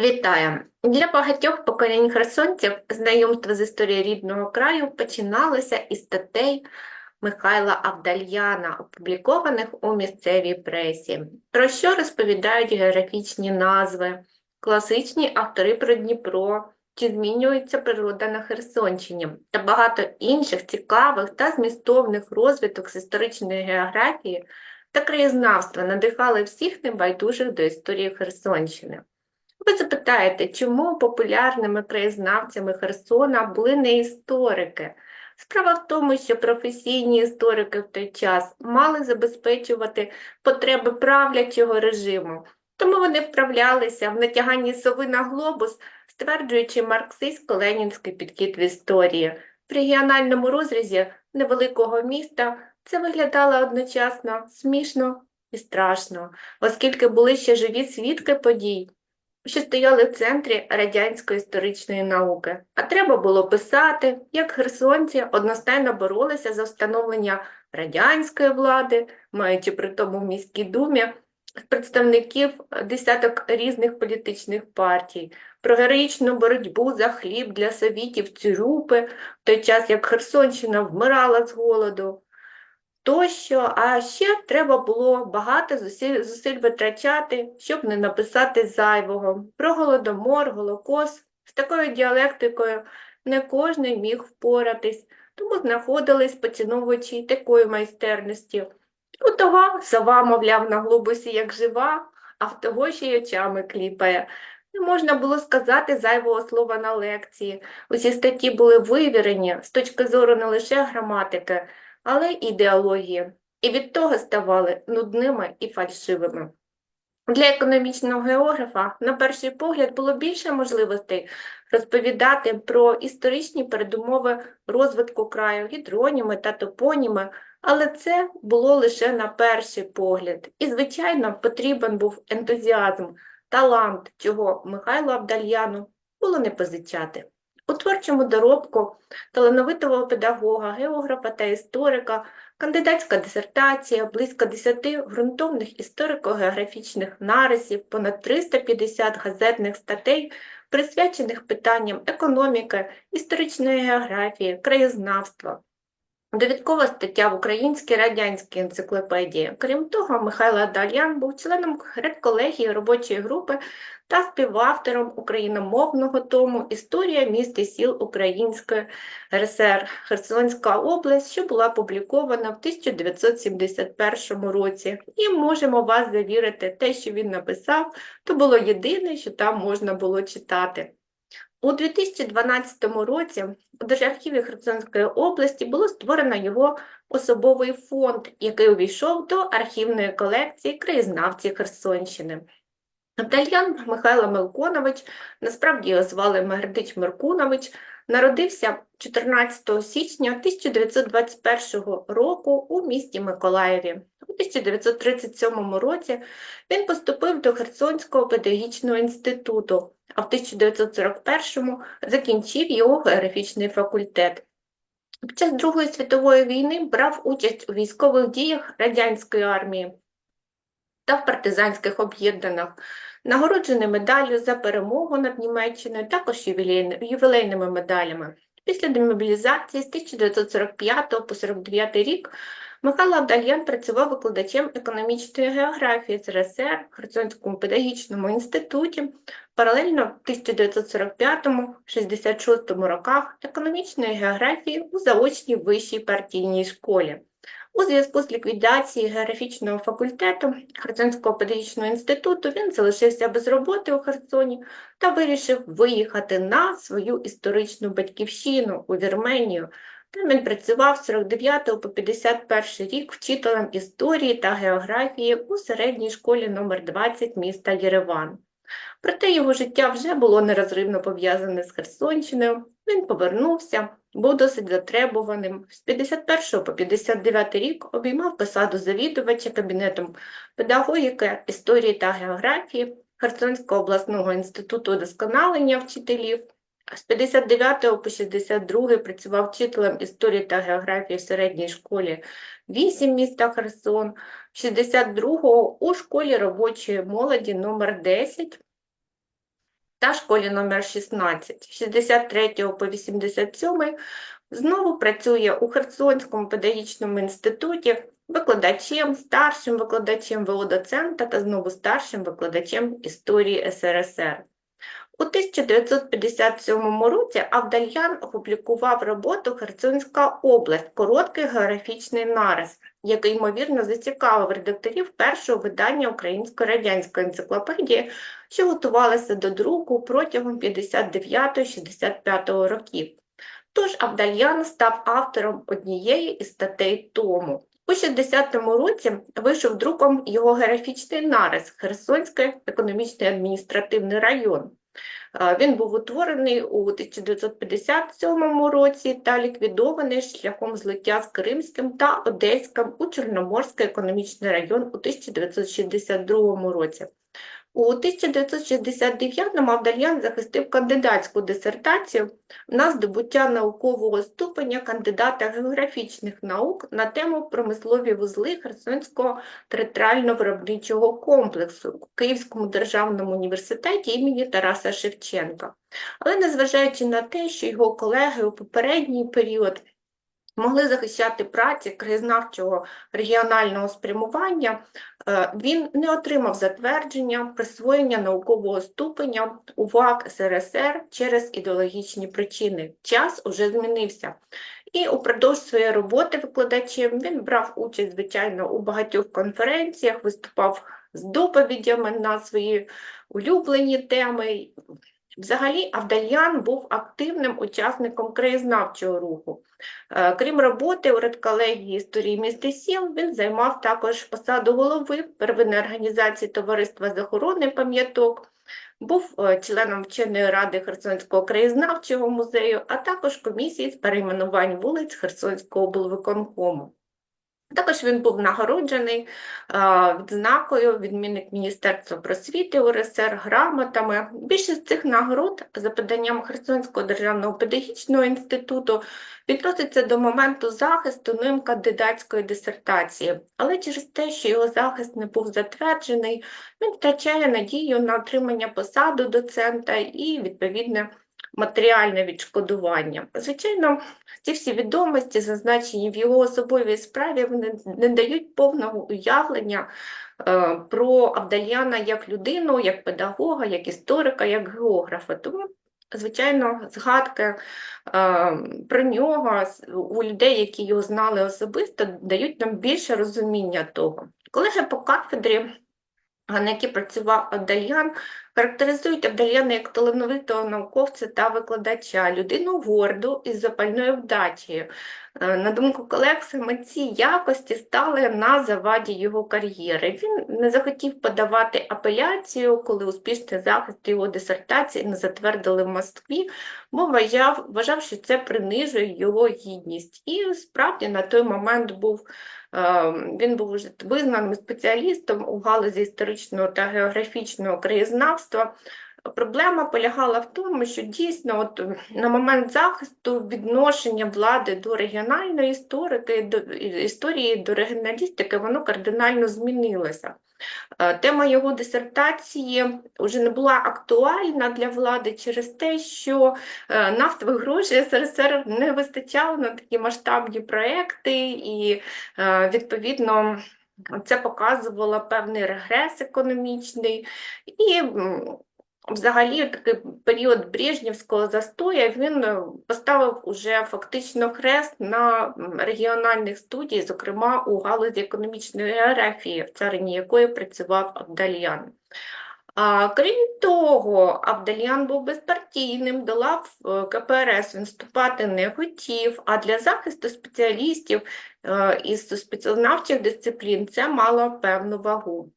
Вітаю! Для багатьох поколінь херсонців знайомство з історією рідного краю починалося із статей Михайла Авдальяна, опублікованих у місцевій пресі, про що розповідають географічні назви, класичні автори про Дніпро, чи змінюється природа на Херсонщині, та багато інших цікавих та змістовних розвиток з історичної географії та краєзнавства надихали всіх небайдужих до історії Херсонщини. Ви запитаєте, чому популярними краєзнавцями Херсона були не історики? Справа в тому, що професійні історики в той час мали забезпечувати потреби правлячого режиму, тому вони вправлялися в натяганні сови на глобус, стверджуючи марксистсько-ленінський підхід в історії. В регіональному розрізі невеликого міста це виглядало одночасно смішно і страшно, оскільки були ще живі свідки подій що стояли в центрі радянської історичної науки. А треба було писати, як херсонці одностайно боролися за встановлення радянської влади, маючи при тому в міській думі представників десяток різних політичних партій, про героїчну боротьбу за хліб для совітів Цюрюпи, в той час як Херсонщина вмирала з голоду тощо, а ще треба було багато зусиль, зусиль витрачати, щоб не написати зайвого. Про голодомор, голокост з такою діалектикою не кожен міг впоратись, тому знаходились поціновувачі такої майстерності. У того сова, мовляв, на глобусі як жива, а в того ще й очами кліпає. Не можна було сказати зайвого слова на лекції. Усі статті були вивірені з точки зору не лише граматики, але й ідеології, і від того ставали нудними і фальшивими. Для економічного географа, на перший погляд, було більше можливостей розповідати про історичні передумови розвитку краю, гідроніми та топоніми, але це було лише на перший погляд. І, звичайно, потрібен був ентузіазм, талант, чого Михайлу Абдальяну було не позичати. У творчому доробку талановитого педагога, географа та історика, кандидатська дисертація, близько 10 ґрунтовних історико-географічних нарисів, понад 350 газетних статей, присвячених питанням економіки, історичної географії, краєзнавства. Довідкова стаття в Українській радянській енциклопедії. Крім того, Михайло Адальян був членом редколегії робочої групи та співавтором україномовного тому Історія міст і сіл Української РСР Херсонська область, що була опублікована в 1971 році. І можемо вас завірити, те, що він написав, то було єдине, що там можна було читати. У 2012 році у Держархіві Херсонської області було створено його особовий фонд, який увійшов до архівної колекції краєзнавців Херсонщини. Натальян Михайло Мелконович, насправді його звали Мегердич Меркунович, народився 14 січня 1921 року у місті Миколаєві. У 1937 році він поступив до Херсонського педагогічного інституту, а в 1941 закінчив його географічний факультет. Під час Другої світової війни брав участь у військових діях радянської армії та в партизанських об'єднаннях, нагороджений медаллю за перемогу над Німеччиною, також ювілейними медалями. Після демобілізації з 1945 по 1949 рік Михайло Авдальян працював викладачем економічної географії ЗРСР в Херсонському педагогічному інституті, паралельно в 1945-66 роках економічної географії у заочній вищій партійній школі. У зв'язку з ліквідацією географічного факультету Херсонського педагогічного інституту він залишився без роботи у Херсоні та вирішив виїхати на свою історичну батьківщину у Вірменію. Там він працював з 49 по 51 рік вчителем історії та географії у середній школі номер 20 міста Єреван. Проте його життя вже було нерозривно пов'язане з Херсонщиною. Він повернувся, був досить затребуваним. З 51 по 59 рік обіймав посаду завідувача кабінетом педагогіки, історії та географії Херсонського обласного інституту удосконалення вчителів. З 59 по 62 працював вчителем історії та географії в середній школі 8 міста Херсон, 62 у школі робочої молоді номер 10 та школі номер 16, з 63 по 87 знову працює у Херсонському педагогічному інституті викладачем, старшим викладачем ВО та знову старшим викладачем історії СРСР. У 1957 році Авдальян опублікував роботу Херсонська область, короткий географічний нарис, який, ймовірно, зацікавив редакторів першого видання Українсько-радянської енциклопедії, що готувалося до друку протягом 59-65 років. Тож Авдальян став автором однієї із статей тому. У 60-му році вийшов друком його географічний нарис Херсонський економічний адміністративний район. Він був утворений у 1957 році та ліквідований шляхом злиття з Кримським та Одеським у Чорноморський економічний район у 1962 році. У 1969-му Авдальян захистив кандидатську дисертацію на здобуття наукового ступеня кандидата географічних наук на тему промислові вузли Херсонського територіально-виробничого комплексу у Київському державному університеті імені Тараса Шевченка. Але незважаючи на те, що його колеги у попередній період могли захищати праці краєзнавчого регіонального спрямування, е, він не отримав затвердження присвоєння наукового ступеня у ВАК СРСР через ідеологічні причини. Час уже змінився. І упродовж своєї роботи викладачем він брав участь, звичайно, у багатьох конференціях, виступав з доповідями на свої улюблені теми. Взагалі, Авдальян був активним учасником краєзнавчого руху. Е, Крім роботи у редколегії історії міст і сіл, він займав також посаду голови первинної організації Товариства з охорони пам'яток, був е, членом вченої ради Херсонського краєзнавчого музею, а також комісії з перейменувань вулиць Херсонського облвиконкому. Також він був нагороджений а, відзнакою відмінник Міністерства просвіти УРСР грамотами. Більшість цих нагород за поданням Херсонського державного педагогічного інституту відноситься до моменту захисту ним кандидатської дисертації, але через те, що його захист не був затверджений, він втрачає надію на отримання посаду доцента і відповідне матеріальне відшкодування. Звичайно, ці всі відомості, зазначені в його особовій справі, вони не дають повного уявлення е, про Авдальяна як людину, як педагога, як історика, як географа. Тому, звичайно, згадки е, про нього у людей, які його знали особисто, дають нам більше розуміння того. Колеги по кафедрі, на якій працював Авдальян, характеризують Авдальяна як талановитого науковця та викладача, людину горду із запальною вдачею. На думку колег, саме ці якості стали на заваді його кар'єри. Він не захотів подавати апеляцію, коли успішний захист його дисертації не затвердили в Москві, бо вважав, вважав, що це принижує його гідність. І справді на той момент був е, він був визнаним спеціалістом у галузі історичного та географічного краєзнавства. Проблема полягала в тому, що дійсно от, на момент захисту відношення влади до регіональної історики, до історії, до регіоналістики, воно кардинально змінилося. Е, Тема його дисертації вже не була актуальна для влади через те, що е, нафтових грошей СРСР не вистачало на такі масштабні проекти, і е, відповідно це показувало певний регрес економічний. І Взагалі, такий період Брежнівського застоя він поставив уже фактично хрест на регіональних студій, зокрема у галузі економічної географії, в царині якої працював Авдальян. А, крім того, Авдаліян був безпартійним, до лав е, КПРС він вступати не хотів, а для захисту спеціалістів е, із спеціалзнавчих дисциплін це мало певну вагу.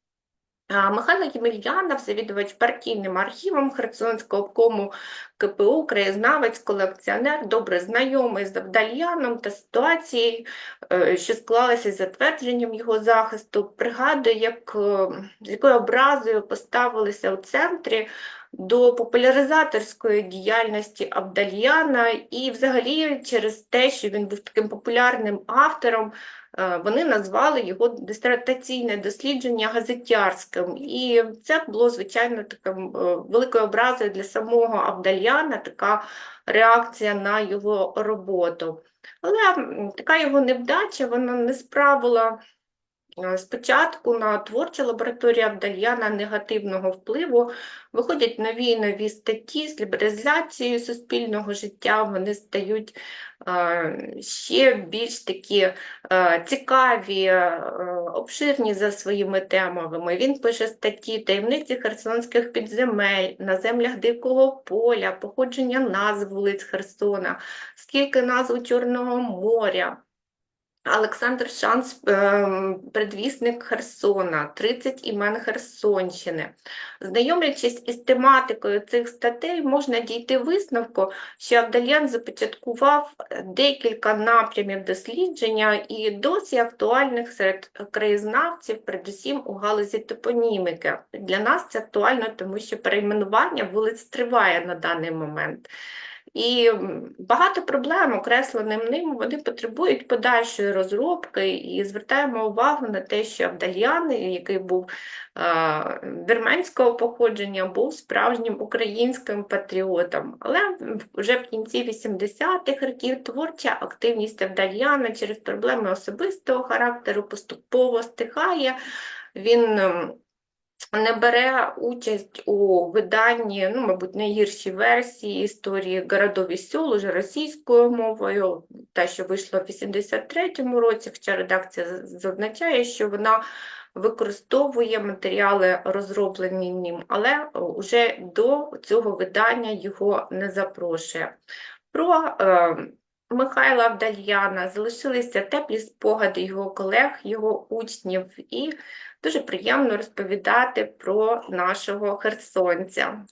Михайло Ємельянов, завідувач партійним архівом Херсонського обкому КПУ, краєзнавець, колекціонер, добре знайомий з Авдальяном та ситуацією, е, що склалася з затвердженням його захисту, пригадує, як, е, з якою образою поставилися у центрі до популяризаторської діяльності Авдальяна і взагалі через те, що він був таким популярним автором, вони назвали його дисертаційне дослідження газетярським. І це було, звичайно, таким е, великою образою для самого Авдальяна, така реакція на його роботу. Але така його невдача вона не справила е, спочатку на творчу лабораторію Авдальяна негативного впливу. Виходять нові і нові статті з лібералізацією суспільного життя, вони стають е, ще більш такі е, цікаві, е, обширні за своїми темами. Він пише статті таємниці херсонських підземель, на землях Дикого поля, походження назв вулиць Херсона, скільки назв Чорного моря. Олександр Шанс, ем, предвісник Херсона, 30 імен Херсонщини. Знайомлячись із тематикою цих статей, можна дійти висновку, що Авдаліан започаткував декілька напрямів дослідження і досі актуальних серед краєзнавців, передусім у галузі топоніміки. Для нас це актуально, тому що перейменування вулиць триває на даний момент. І багато проблем, окресленим ним, вони потребують подальшої розробки, і звертаємо увагу на те, що Авдаліан, який був е, вірменського походження, був справжнім українським патріотом. Але вже в кінці 80-х років творча активність Авдаліана через проблеми особистого характеру поступово стихає. Він ем, не бере участь у виданні, ну, мабуть, найгірші версії історії городов і сел уже російською мовою, та, що вийшла в 83-му році, хоча редакція зазначає, що вона використовує матеріали, розроблені ним, але вже до цього видання його не запрошує. Про е, Михайла Авдальяна залишилися теплі спогади його колег, його учнів, і дуже приємно розповідати про нашого херсонця.